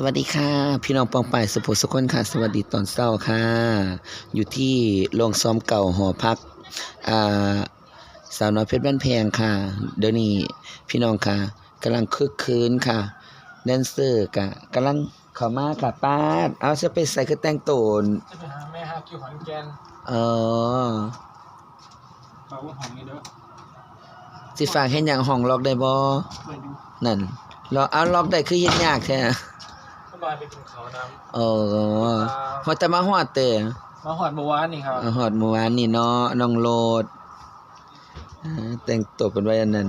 สวัสดีค่ะ พี่น้องปองไปายสุภสุคนค่ะ สวัสดีตอนเช้าค่ะ อยู่ที่โรงซ้อมเก่าหอพักอ่าสาวน้อยเพชรบ้านแพงค่ะ เดี๋ยวนี้พี่น้องค่ะกำลังคึกคืนค่ะแดนเซอร์กะกำลังเข้ามาค่ะป้าดเอาจะไปใส่คือแต่งโตนจะไปหาแม่ฮักอยู่ขอนแก่นเออฝากว่าของนี่เด้อสิฝากเฮ็ดหยังห้องล็อกได้บ่มาดูนั่นล็อกเอาล็อกได้คือเฮ็ดยากแท้ส บายไปกินเขาวน้เออพอแต่มาฮอดเตะำมาหอดเมื่อวานนี่ครับอาหอดเมื่อวานนี่เนาะน้องโลดอ่าแต่งตัวเป็นไว้อันนั้น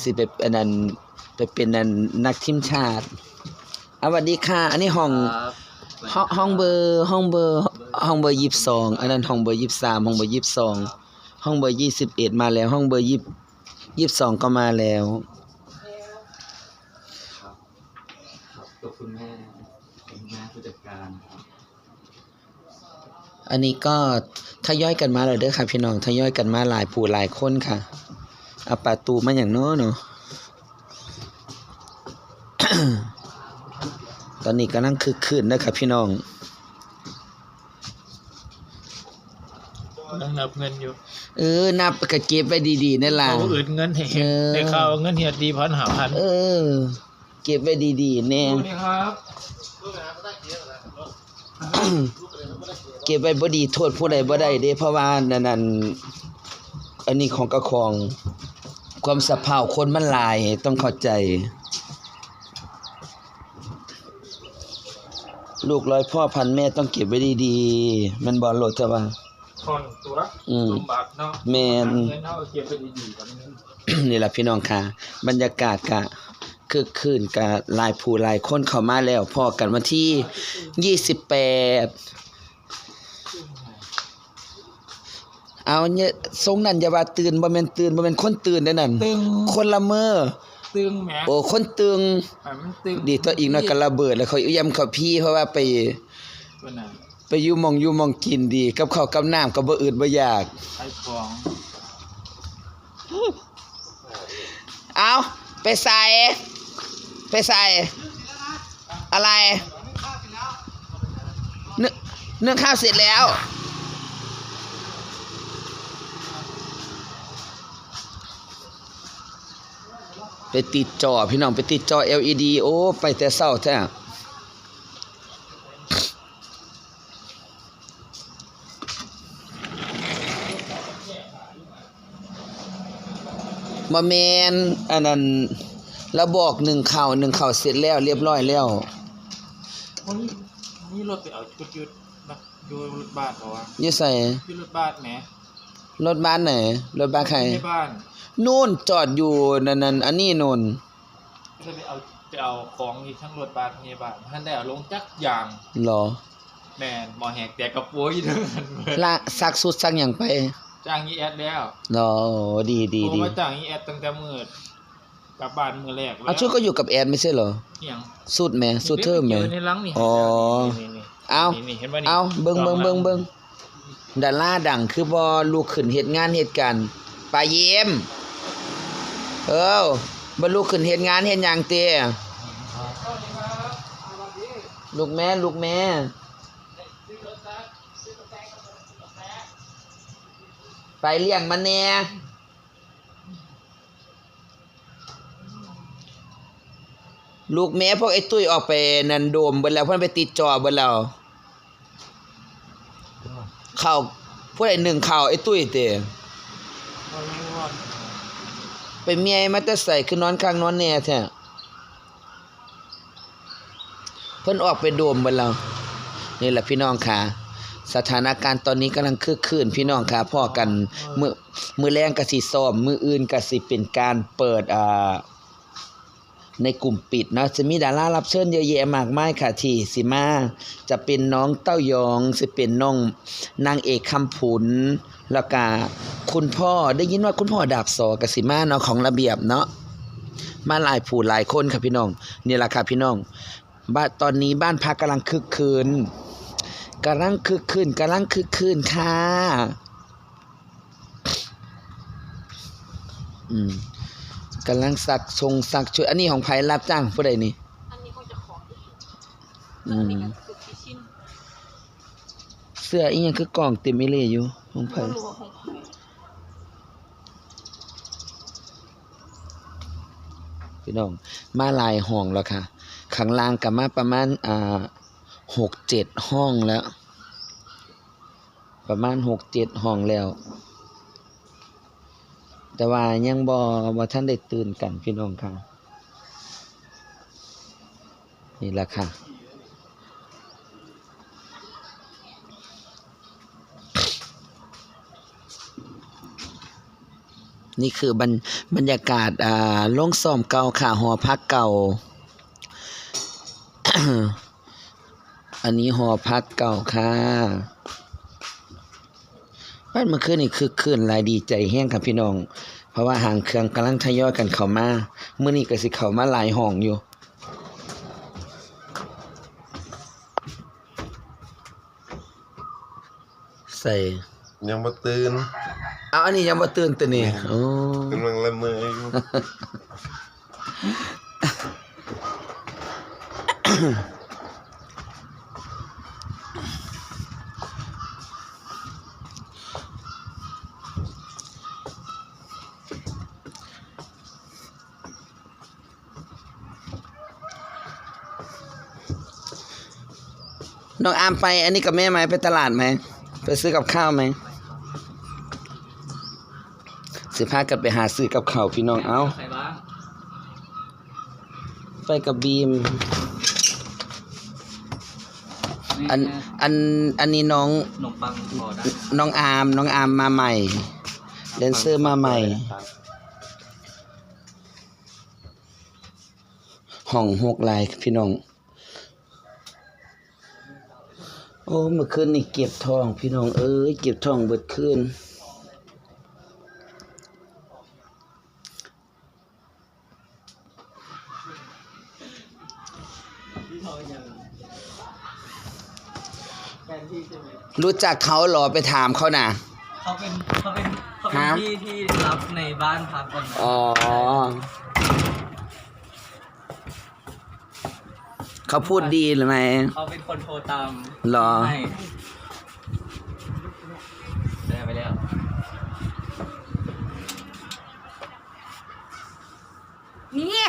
สิไปอันนั้นไปเป็นอันนักทีมชาติอะสวัสดีค่ะ อันนี้ห้องห้องห้องเบอร์ห้องเบอร์ห้องเบอร์ยี่สิบสองอันนั้นห้องเบอร์ยี่สิบสามห้องเบอร์ยี่สิบสองห้องเบอร์ยี่สิบเอ็ดมาแล้ว ห้องเบอร์ยี่ยี่สิบสองก็มาแล้ว ครับตัวคุณแม่คุณแม่ผู้จัดการครับอันนี้ก็ทยอยกันมาแล้วเด้อค่ะพี่น้องทยอยกันมาหลายผู้หลายคนค่ะเอาปาตูมาอย่างเน้อเนาะตอนนี้กำลังคึกคืนนะครับพี่น้องต้องนับเงินอยู่ เออ นับกะเก็บไว้ดีๆนั่นล่ะเขาอื่นเงินเห็เออในข่าวเงินเหียดดีพันหาพัน เออ เก็บไว้ดีๆแน่ดูนี่ครับเก็บไว้บ่ดีโทษผู้ใดบ่ได้เด้เพราะว่านั่นนั่นอันนี้ของกระของ ความสะเพร่าคนมันหลายต้องเข้าใจ ลูกร้อยพ่อพันแม่ต้องเก็บไว้ดีๆมันบ่โลดจะว่าคอนตัวอืมสมบัติเนาะแม่นเงินเท่าเก็บไปดีๆกันเงินนี่แหละพี่น้องค่ะ บรรยากาศกะ คึกคืนกะหลายผู้หลายคนเข้ามาแล้วพอกันวันที่28เอาเนี่ยทรงนั้นอย่าว่าตื่นบ่แม่นตื่นบ่แม่นคนตื่นเด้อนั่นตึงคนละเมอตึงแหมโอ้คนตึงให้มันตึงดีตัวอีกหน้อยก็ระเบิดแล้วเขายำเขาพี่เพราะว่าไปตัวน่ะไปอยู่หมองอยู่หมองกินดี กับข้าวกับน้ำก็บ่อืดบ่อยาก ไอ้ของเอาไปใส่ ไปใส่อะไรเนื้อเนื้อข้าวเสร็จแล้ว ไปติดจอพี่น้องไปติดจอ LED โอ้ไปแต่เศร้าแท้มาแมนอันนั้น แล้วบอกหนึ่งข่าวหนึ่งข่าวเสร็จแล้ว เรียบร้อยแล้ววันนี้นี่รถไปเอาจุดยุดนะอยู่รถบ้านเขาอะยี่ใส่ที่รถบ้านแหมรถบ้านไหนรถบ้านใครในบ้านนู่นจอดอยู่นั่นนั่นอันนี้นู่นจะไปเอาไปเอาของที่ทั้งรถบ้านพยาบาลท่านได้เอาลงจักอย่างเหรอแม่นหมอแหกแต่กระปัวอยู่เด้อกันเบิดละซักสุดซักอย่างไปจ้างยีแอดแล้วเหรอดีดีโทรดีมาจ้างยีแอดตั้งแต่มื้อก ลับบ้านมื้อแรกแล้วเอาชุดก็อยู่กับแอนไม่ใช่เหรอเอียงสุดแหม่สุดเทอมแหม่อยู่ในหลังนี่อ๋อนี่นี่เอานี่นี่เห็นบ่นี่เอาเบิ่งเบิ่งเบิ่งเบิ่งดาราดังคือบ่ลูกขึ้นเฮ็ดงานเฮ็ดการปลาเยี่ยมเอ้าบ่ลูกขึ้นเฮ็ดงานเฮ็ดหยังเตลูกแม่ลูกแม่ไปเลี้ยงมันแหน่ ลูกแม่พวกไอ้ตุ้ยออกไปนันโดมเบิดแล้วเพิ่นไปติดจอเบิดแล้วข้าวผู้หนึ่งข้าวไอ้ตุ้ยเตะไปเมียมาแต่ใส่คือนอนข้างนอนแน่แท้เพิ่นออกไปโดมเบิดแล้วนี่แหละพี่น้องค่ะสถานการณ์ตอนนี้กำลังคึกคืนพี่น้องค่ะพ่อกันมือมือแรงก็สิซ้อมมืออื่นก็สิเป็นการเปิดอ่า ในกลุ่มปิดเนาะจะมีดารารับเชิญเยอะแยะมากมายค่ะที่สิมาจะเป็นน้องเต้ายองสิเป็นน้องนางเอกคำผุนแล้วก็คุณพ่อได้ยินว่าคุณพ่อดาบสอกับสิมาเนาะของระเบียบเนาะมาหลายผู้หลายคนค่ะพี่น้องนี่แหละค่ะพี่น้องบ้านตอนนี้บ้านพักกำลังคึกคืนกำลังคึกคืนกำลังคึกคืนค่ะอืม กำลังสักทรงสักชุดอันนี้ของไผรับจ้างผู้ใดนี่อันนี้คงจะขอที่อืมเสื้ออีหยังคือกล่องเต็มอีหลีอยู่ของไผบ่รู้ว่าของใครพี่น้องมาลายห้องแล้วค่ะข้างล่างก็มาประมาณอ่าหกเจ็ดห้องแล้ว ประมาณหกเจ็ดห้องแล้ว แต่ว่ายังบ่บ่ท่านได้ตื่นกันพี่น้องค่ะ นี่แหละค่ะ นี่คือบรรบรรยากาศอ่าโล่งซ่อมเก่าค่ะหอพักเก่า อันนี้หอพักเก่าค่ะ บ้านเมื่อคืนนี่คือคืนหลายดีใจแห้งครับพี่น้อง เพราะว่าหางเครื่องกำลังทยอยกันเข้ามาเมื่อนี้ก็สิเข้ามาหลายห้องอยู่ใส่ยังมาตื่นเอาอันนี้ยังบ่ตื่นตัวนี้โอ้กำลังละเมออยู่ น้องอามไป อันนี้กับแม่ไหมไปตลาดไหมไปซื้อกับข้าวไหมสิพากันไปหาซื้อกับข้าวพี่น้องเอาใครบ้างไปกับบีมนี่อันอันอันนี้น้องขนมปังพอได้น้องอามน้องอามมาใหม่แดนเซอร์มาใหม่ห้องหกลายพี่น้อง โอ้เมื่อคืนนี่เก็บทอง พี่น้องเอ้ยเก็บทองเบิดคืนรู้จักเขาเหรอไปถามเขาน่ะเขาเป็นเขาเป็นเขาเป็นฮะที่ที่รับในบ้านพักกันอ๋อ เขาพูดดีหรือไม่เขาเป็นคนโทรตามเหรอให้ได้ไปแล้วนี่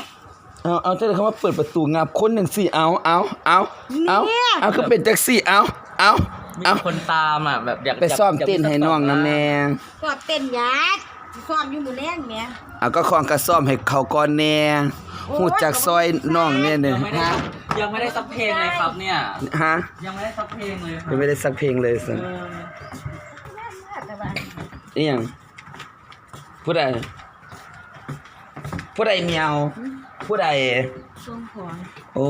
เอาเอาเจ้าเขามาเปิดประตูงับคนหนึ่งสี่เอาเอาเอาเอาเนี่ยเอาคือเป็นแท็กซี่เอาเอามีเอาคนตามอะแบบอยากไปซ่อมเต้นให้น้องนะแม่สอบเต้นยักษ์ซ้อมอยู่มื้อแรงแหม่เอาก็คองกระซ่อมให้เขาก่อนแน่หูจักซอยน้องเนี่ยเนี่ยยังไม่ได้ฮะ ยังไม่ได้สักเพลงเลยครับเนี่ย ฮะยังไม่ได้สักเพลงเลยครัยังไม่ได้สักเพลงเลยสิเออแต่ว่านี่ยังผู้ใดผู้ใดเมียวผู้ใดช่วงของโอ้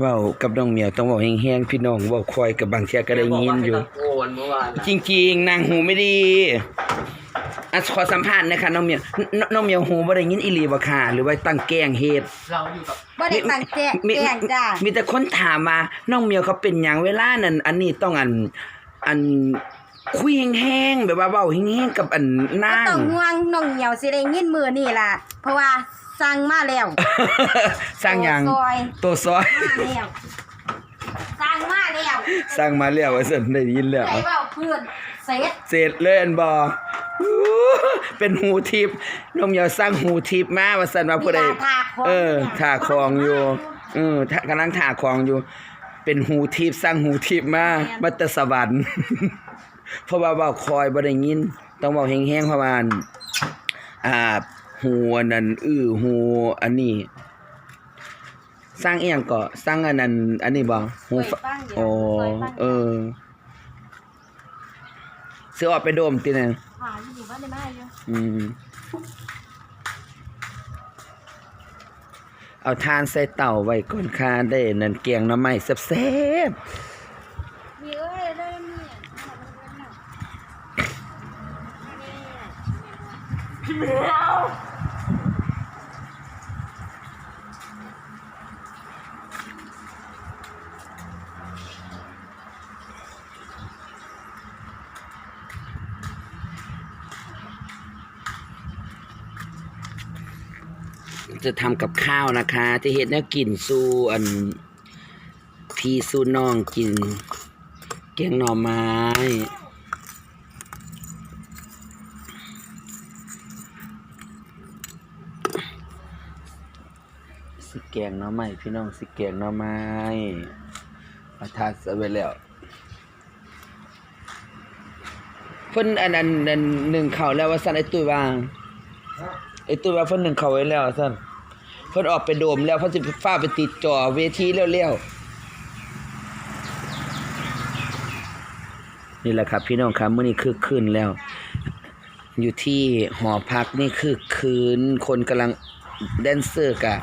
เว้ากับน้องเหมียวต้องเว้าแห้งๆพี่น้องเว้าคอยกับบางเที่ยก็ได้ยินอยู่ บกว่าให้ตะโกนเมื่อวานน่ะ จริงๆนางหูไม่ดี อะขอสัมภาษณ์นะคะน้องเหมียวนน้องเหมียวหูบ่ได้ยินอีหลีบ่ค่ะ หรือว่าตั้งแกล้งเฮ็ด เราอยู่กับบ่ได้ตั้งแจ้งมีแจ้งจ้ามีแต่คนถามว่าน้องเหมียวเขาเป็นหยังเวลานั้นอันนี้ต้องอันอันคุยแห้งๆแบบว่าเว้าแห้งๆกับอันก็นาง ต้องห่วงน้องเหนียวสิได้ยินมื้อนี่ล่ะ เพราะว่าสั่งมาแล้ว สร้างหยังซอย ตัวซอย มาแล้วสั่งมาแล้วสร้างมาแล้วว่าซั่นได้ยินแล้วไอ้เว้าเพื่อนเสร็จ เสร็จเลยอันบอ เป็นหูทิพย์น้องเหมียวสร้างหูทิพย์มาว่าสันว่าผู้ใดมีถาของเออถ่าคองอยู่เออถ่ากำลังถ่าคองอยู่ เป็นหูทิพย์สร้างหูทิพย์มามาแตสวรรค์ เพราะว่าเว้าคอยบ่ได้ยิน ต้องเว้าแห้งๆเพราะว่าอันอ่าหูอันนั้นอื้อหูอันนี้ สร้างอีหยังก็สร้างอันนั้นอันนี้บ่หูฝซอยฟังเดี๋ยวอ๋อซอยฟังเออซื้อออกไปโดมติเนี่ย หาอยู่บ้านในบ้านอยู่อืม เอาทานใส่เต่าไว้ก่อนค่าได้นั่นเกียงหน้ำไม้แซ่บมีเอ้ยได้มีๆ จะทำกับข้าวนะคะ จะเฮ็ดแนวกินสูอันพี่สูน้องกินแกงหน่อไม้สิแกงหน่อไม้พี่น้องสิแกงหน่อไม้มาทานเสร็จไว้แล้วเพิ่นอันนั้นอันหนึ่งเข่าแล้วว่าซั่นไอ้ตุ้ยว่าไอ้ตุ้ยว่าเพิ่นหนึ่งเข่าไว้แล้วซั่น พิ่นออกไปโดมแล้วเพิ่นสิฟ้าไปติดจอเวทีแล้วๆนี่แหละครับ พี่น้องครับเมื้อนี้คือคืนแล้ว อยู่ที่หอพักนี่คือคืนคนกำลังแดนเซอร์กะ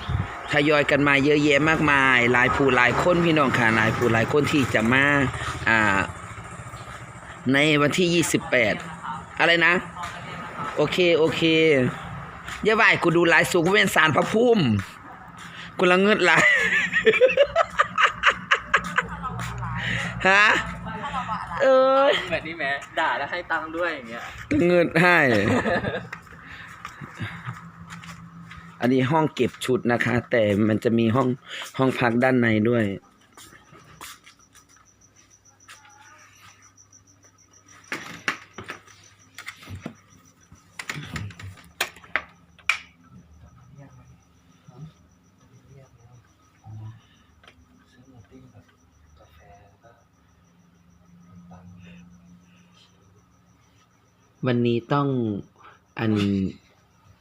ทยอยกันมาเยอะแยะมากมาย หลายผู้หลายคนพี่น้องค่ะหลายผู้หลายคนที่จะมาอ่า ในวันที่ 28 อะไรนะ โอเค โอเค อย่าว่าให้กูดูหลายสุกเว้นสารพระภูมิกูละเงิดหลายฮะเอ้ยแบบนี้แหมด่าแล้วให้ตังค์ด้วยอย่างเงี้ยเงินให้ อันนี้ห้องเก็บชุดนะคะ แต่มันจะมีห้องห้องพักด้านในด้วย วันนี้ต้องอัน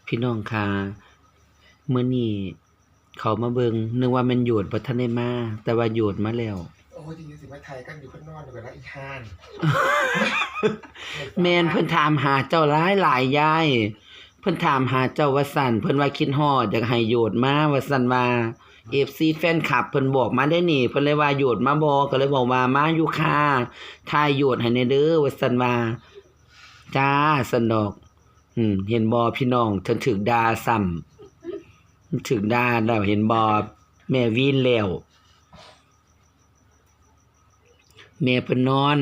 พี่น้องค่ะเมื่อนี้เขามาเบิงนึกว่ามันโยดบ่ทันได้มา แต่ว่าโยดมาแล้ว โอ้ยจริงๆสิมาไทยกันอยู่ข้างนอกอยู่กันแล้วอีกห้านแมนเพิ่นถามหาเจ้าหลายหลายยาย เพิ่นถามหาเจ้าว่าสั่นเพิ่นว่าคิดฮอดอยากให้โยดมาว่าสั่นว่า FC แฟนคลับเพิ่นบอกมาได้นี่เพิ่นเลยว่าโยดมาบ่ก็เลยบอกว่ามาอยู่ค่ะถ้าโยดให้แน่เด้อว่าสั่นว่า จ้าสนอก อืม เห็นบ่พี่น้องฉันถึกดาซ้ำถึกดาแล้วเห็นบ่แม่วีนแล้วแม่เพิ่นนอน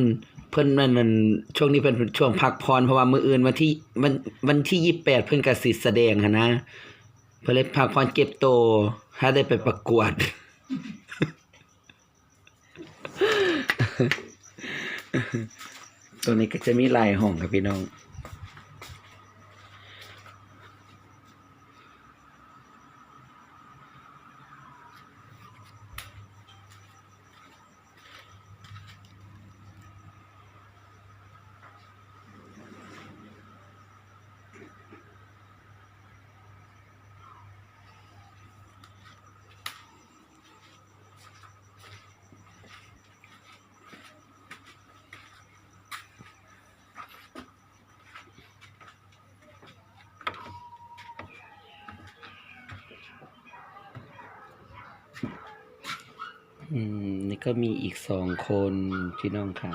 เพิ่นนั่นนั่นช่วงนี้เพิ่นช่วงพักผ่อนเพราะว่ามื้ออื่นวันที่วันวันที่28เพิ่นก็สิแสดงหันะเพิ่นเลยพักผ่อนเก็บโตถ้าได้ไปประกวด ตัวนี้ก็จะมีลายห้องครับพี่น้อง อืม นี่ก็มีอีกสองคนพี่น้องค่ะ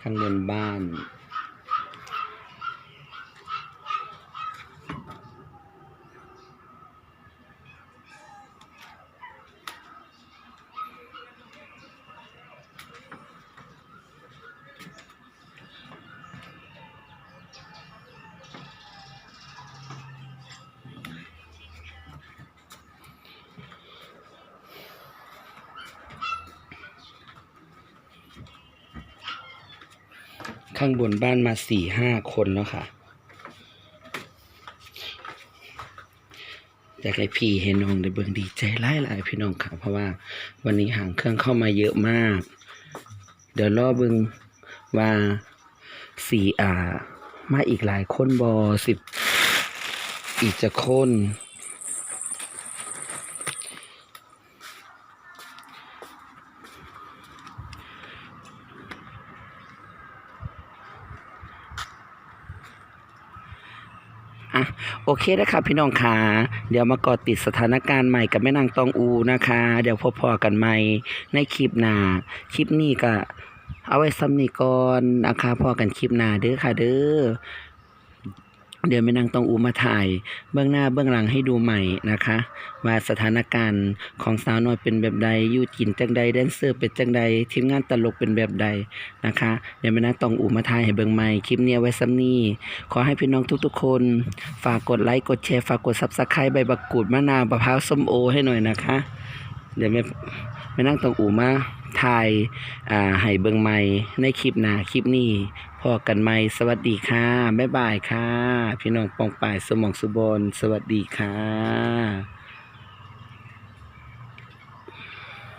ข้างบนบ้าน ข้างบนบ้านมาสี่ห้าคนแล้วค่ะอยากให้พี่ให้น้องได้เบิ่งดีใจหลายหลายพี่น้องค่ะ เพราะว่าวันนี้หางเครื่องเข้ามาเยอะมาก เดี๋ยวรอเบิ่งว่าสี่อ่า มาอีกหลายคนบอสิบอีกจะคน อะโอเคนะครับพี่น้องค่ะเดี๋ยวมาเกอติดสถานการณ์ใหม่กับแม่นางตองอูนะคะ เดี๋ยวพบพอกันใหม่ในคลิปหน้าคลิปนี้ก็เอาไว้ซ้ำนี่ก่อนนะคะพอกันคลิปหน้าเด้อค่ะเด้อ เดี๋ยวแม่นางตองอูมาถ่าย เบื้องหน้าเบื้องหลังให้ดูใหม่นะคะ ว่าสถานการณ์ของสาวน้อยเป็นแบบใดยู่กินจังใดแดนเซอร์เป็นจังใดทีมงานตลกเป็นแบบใดนะคะ เดี๋ยวแม่นางตองอูมาถ่ายให้เบิ่งใหม่คลิปนี้ไว้ซ้ำนี้ขอให้พี่น้องทุกๆ คน ฝากกดไลค์กดแชร์ฝากกดซับสไครต์ใบบักกูดมะนาวมะพร้าวส้มโอให้หน่อยนะคะ เดี๋ยวแม่แม่นั่งตรงอู่มาถ่ายอ่าให้เบิงใหม่ในคลิปหน้าคลิปนี้พอกันใหม่สวัสดีค่ะ บ๊ายบายค่ะ พี่น้องปองป่ายสมองสุบนสวัสดีค่ะ